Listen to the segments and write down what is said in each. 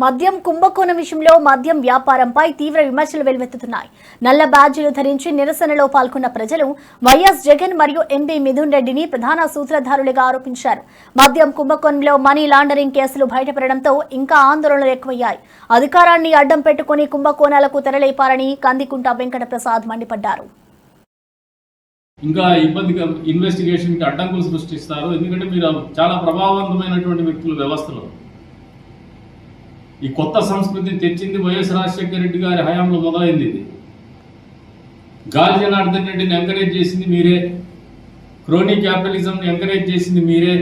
మద్యం కుంభకోణం విషయంలో మద్యం వ్యాపారంపై తీవ్ర విమర్శలు వెలువెత్తుతున్నాయి. నల్ల బ్యాడ్జీలు ధరించి నిరసనలో పాల్గొన్న ప్రజలు వైఎస్ జగన్ మరియు ఎంపీ మిథున్ రెడ్డిని ప్రధాన సూత్రధారులుగా ఆరోపించారు. మద్యం కుంభకోణంలో మనీ లాండరింగ్ కేసులు బయటపడడంతో ఇంకా ఆందోళనలు ఎక్కువయ్యాయి. అధికారాన్ని అడ్డం పెట్టుకుని కుంభకోణాలకు తెరలేపారని కందికుంట వెంకట ప్రసాద్ మండిపడ్డారు. ఇంకా ఇబ్బందిగా ఇన్వెస్టిగేషన్కి అడ్డంకులు సృష్టిస్తారు. ఎందుకంటే మీరు చాలా ప్రభావవంతమైనటువంటి వ్యక్తులు వ్యవస్థలో. ఈ కొత్త సంస్కృతిని తెచ్చింది వైఎస్ రాజశేఖర రెడ్డి గారి హయాంలో మొదలైంది ఇది. గాలి జనార్దన్ రెడ్డిని ఎంకరేజ్ చేసింది మీరే. క్రోనీ క్యాపిటలిజంని ఎంకరేజ్ చేసింది మీరే.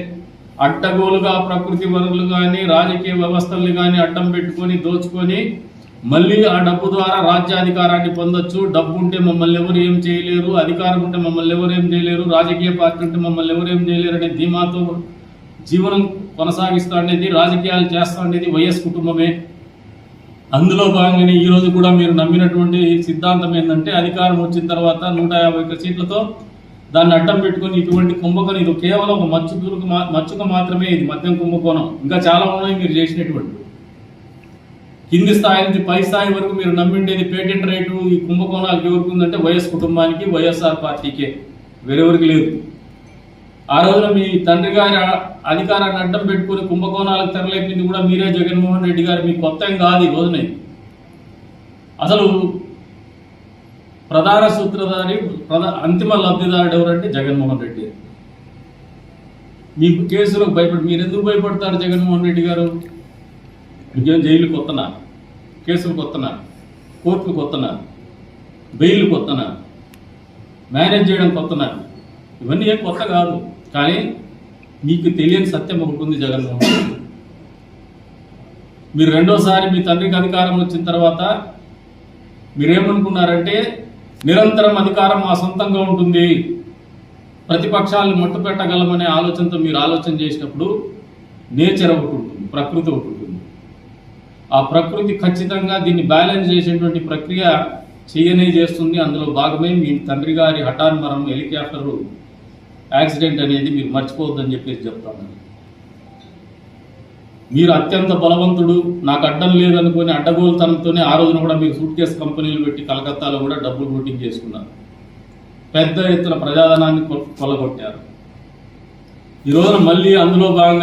అడ్డగోలుగా ప్రకృతి వనరులు కానీ రాజకీయ వ్యవస్థలు కానీ అడ్డం పెట్టుకొని దోచుకొని మళ్ళీ ఆ డబ్బు ద్వారా రాజ్యాధికారాన్ని పొందొచ్చు. డబ్బు ఉంటే మమ్మల్ని ఎవరు ఏం చేయలేరు అధికారం ఉంటే మమ్మల్ని ఎవరు ఏం చేయలేరు రాజకీయ పార్టీ ఉంటే మమ్మల్ని ఎవరు ఏం చేయలేరు అనే ధీమాతో జీవనం కొనసాగిస్తా అనేది రాజకీయాలు చేస్తా అనేది వైఎస్ కుటుంబమే. అందులో భాగంగానే ఈరోజు కూడా మీరు నమ్మినటువంటి సిద్ధాంతం ఏంటంటే అధికారం వచ్చిన తర్వాత నూట యాభై సీట్లతో దాన్ని అడ్డం పెట్టుకొని ఇటువంటి కుంభకోణం ఇది కేవలం ఒక మచ్చుకు మచ్చుక మాత్రమే ఇది మద్యం కుంభకోణం. ఇంకా చాలా ఉన్నాయి మీరు చేసినటువంటి కింది స్థాయి నుంచి పై స్థాయి వరకు మీరు నమ్మిండేది పేటెంట్ రైటు ఈ కుంభకోణాలకు ఎవరికి ఉందంటే వైఎస్ కుటుంబానికి వైఎస్ఆర్ పార్టీకే. వేరెవరికి లేదు. ఆ రోజున మీ తండ్రి గారి అధికారాన్ని అడ్డం పెట్టుకుని కుంభకోణాలకు తెరలేపింది కూడా మీరే జగన్మోహన్ రెడ్డి గారు. మీకు కొత్త కాదు ఈ రోజునే అసలు ప్రధాన సూత్రధారి ప్రధా అంతిమ లబ్ధిదారుడు ఎవరంటే జగన్మోహన్ రెడ్డి. మీకు కేసులకు భయపడి మీరు ఎందుకు భయపడతారు జగన్మోహన్ రెడ్డి గారు? మీకేం జైలు కొత్తనా? కేసులు కొత్తనా? కోర్టులు కొత్తనా? బెయిల్ కొత్తనా? మేనేజ్ చేయడం కొత్తనా? ఇవన్నీ ఏం కొత్త కాదు. కానీ మీకు తెలియని సత్యం ఒకటి ఉంది జగన్మోహన్ మీరు రెండోసారి మీ తండ్రికి అధికారం వచ్చిన తర్వాత మీరేమనుకున్నారంటే నిరంతరం అధికారం మా సొంతంగా ఉంటుంది ప్రతిపక్షాలను మట్టు పెట్టగలమనే ఆలోచనతో మీరు ఆలోచన చేసినప్పుడు నేచర్ ఒకటి ఉంటుంది ప్రకృతి ఒకటి ఉంటుంది. ఆ ప్రకృతి ఖచ్చితంగా దీన్ని బ్యాలెన్స్ చేసేటువంటి ప్రక్రియ చేయనే చేస్తుంది. అందులో భాగమే మీ తండ్రి గారి హఠాన్ మరణం హెలికాప్టర్ యాక్సిడెంట్ అనేది మీరు మర్చిపోవద్దని చెప్పేసి చెప్తాను. మీరు అత్యంత బలవంతుడు నాకు అడ్డం లేదనుకుని అడ్డగోలుతనంతోనే ఆ రోజున కూడా మీరు సూట్ కేసు కంపెనీలు పెట్టి కలకత్తాలో కూడా డబ్బులు రూటింగ్ చేసుకున్నారు. పెద్ద ఎత్తున ప్రజాధనాన్ని కొ- కొల్లగొట్టారు. ఈ రోజున మళ్ళీ అందులో భాగంగా